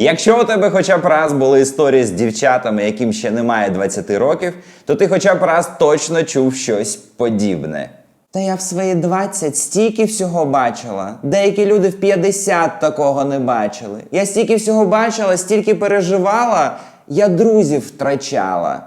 Якщо у тебе хоча б раз були історії з дівчатами, яким ще немає 20 років, то ти хоча б раз точно чув щось подібне. Та я в свої 20 стільки всього бачила. Деякі люди в 50 такого не бачили. Я стільки всього бачила, стільки переживала, я друзів втрачала.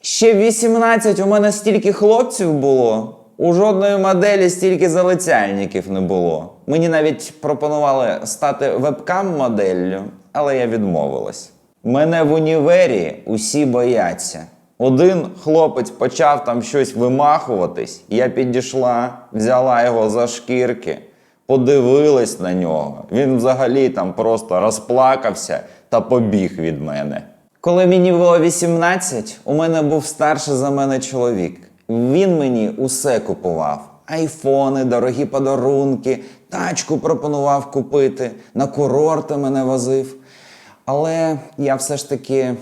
Ще в 18 у мене стільки хлопців було. У жодної моделі стільки залицяльників не було. Мені навіть пропонували стати вебкам-моделлю, але я відмовилась. Мене в універі усі бояться. Один хлопець почав там щось вимахуватись, я підійшла, взяла його за шкірки, подивилась на нього. Він взагалі там просто розплакався та побіг від мене. Коли мені було 18, у мене був старший за мене чоловік. Він мені усе купував: айфони, дорогі подарунки, тачку пропонував купити, на курорти мене возив. Але я все ж таки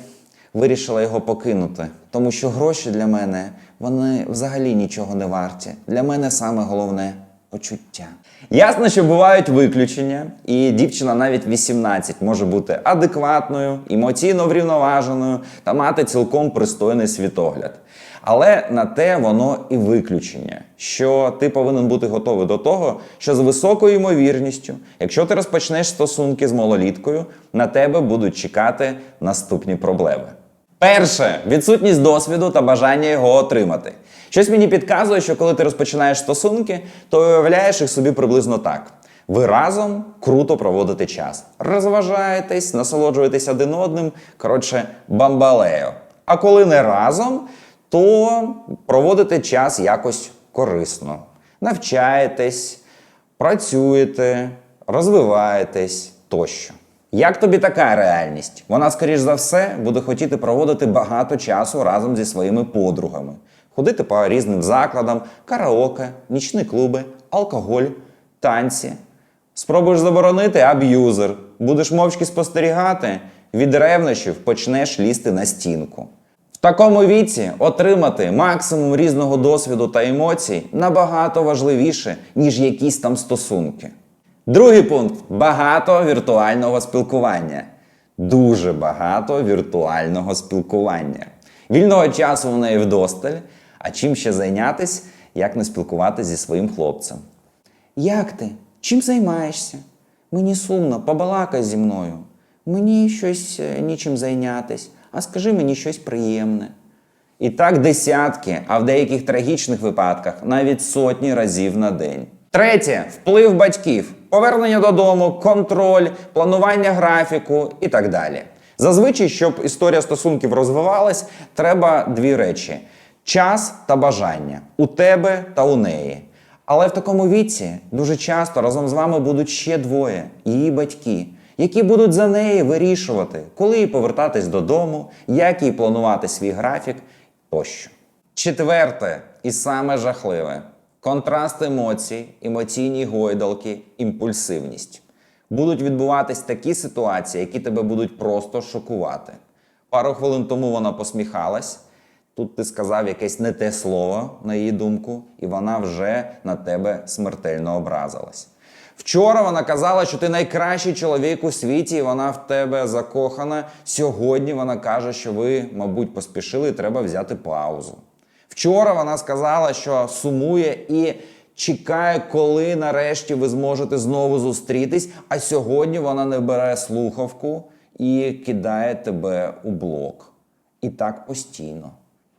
вирішила його покинути, тому що гроші для мене вони взагалі нічого не варті. Для мене саме головне почуття. Ясно, що бувають виключення, і дівчина навіть 18 може бути адекватною, емоційно врівноваженою та мати цілком пристойний світогляд. Але на те воно і виключення, що ти повинен бути готовий до того, що з високою ймовірністю, якщо ти розпочнеш стосунки з малоліткою, на тебе будуть чекати наступні проблеми. Перше відсутність досвіду та бажання його отримати. Щось мені підказує, що коли ти розпочинаєш стосунки, то уявляєш їх собі приблизно так. Ви разом круто проводите час, розважаєтесь, насолоджуєтесь один одним, коротше, бамбалею. А коли не разом, то проводите час якось корисно. Навчаєтесь, працюєте, розвиваєтесь тощо. Як тобі така реальність? Вона, скоріш за все, буде хотіти проводити багато часу разом зі своїми подругами, ходити по різним закладам, караоке, нічні клуби, алкоголь, танці. Спробуєш заборонити аб'юзер, будеш мовчки спостерігати, від ревнощів почнеш лізти на стінку. В такому віці отримати максимум різного досвіду та емоцій набагато важливіше, ніж якісь там стосунки. Другий пункт багато віртуального спілкування. Дуже багато віртуального спілкування. Вільного часу у неї вдосталь, а чим ще зайнятись, як не спілкуватися зі своїм хлопцем. Як ти? Чим займаєшся? Мені сумно, побалакай зі мною. Мені щось е, нічим зайнятись, а скажи мені щось приємне. І так десятки, а в деяких трагічних випадках навіть сотні разів на день. Третє вплив батьків, повернення додому, контроль, планування графіку і так далі. Зазвичай, щоб історія стосунків розвивалась, треба дві речі: час та бажання у тебе та у неї. Але в такому віці дуже часто разом з вами будуть ще двоє її батьки, які будуть за неї вирішувати, коли їй повертатись додому, як їй планувати свій графік тощо. Четверте і саме жахливе контраст емоцій, емоційні гойдалки, імпульсивність. Будуть відбуватись такі ситуації, які тебе будуть просто шокувати. Пару хвилин тому вона посміхалась. Тут ти сказав якесь не те слово, на її думку, і вона вже на тебе смертельно образилась. Вчора вона казала, що ти найкращий чоловік у світі, і вона в тебе закохана. Сьогодні вона каже, що ви, мабуть, поспішили, і треба взяти паузу. Вчора вона сказала, що сумує і чекає, коли нарешті ви зможете знову зустрітись. А сьогодні вона не бере слухавку і кидає тебе у блок. І так постійно.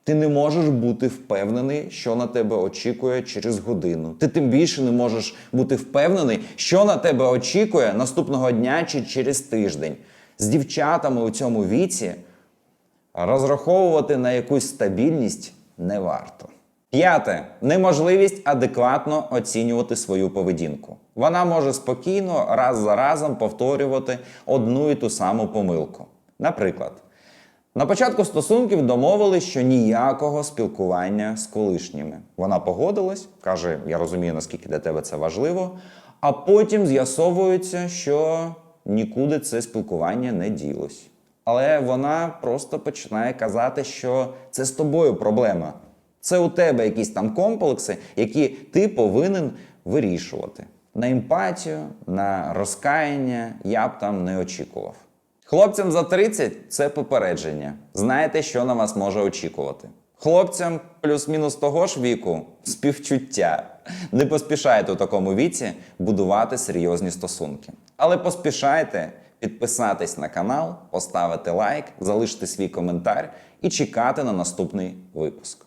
Ти не можеш бути впевнений, що на тебе очікує через годину. Ти тим більше не можеш бути впевнений, що на тебе очікує наступного дня чи через тиждень. З дівчатами у цьому віці розраховувати на якусь стабільність не варто. П'яте неможливість адекватно оцінювати свою поведінку. Вона може спокійно раз за разом повторювати одну і ту саму помилку. Наприклад, на початку стосунків домовились, що ніякого спілкування з колишніми. Вона погодилась, каже: Я розумію, наскільки для тебе це важливо. А потім з'ясовується, що нікуди це спілкування не ділось. Але вона просто починає казати, що це з тобою проблема. Це у тебе якісь там комплекси, які ти повинен вирішувати. На емпатію, на розкаяння я б там не очікував. Хлопцям за 30 це попередження. Знаєте, що на вас може очікувати. Хлопцям плюс-мінус того ж віку співчуття. Не поспішайте у такому віці будувати серйозні стосунки. Але поспішайте підписатись на канал, поставити лайк, залишити свій коментар і чекати на наступний випуск.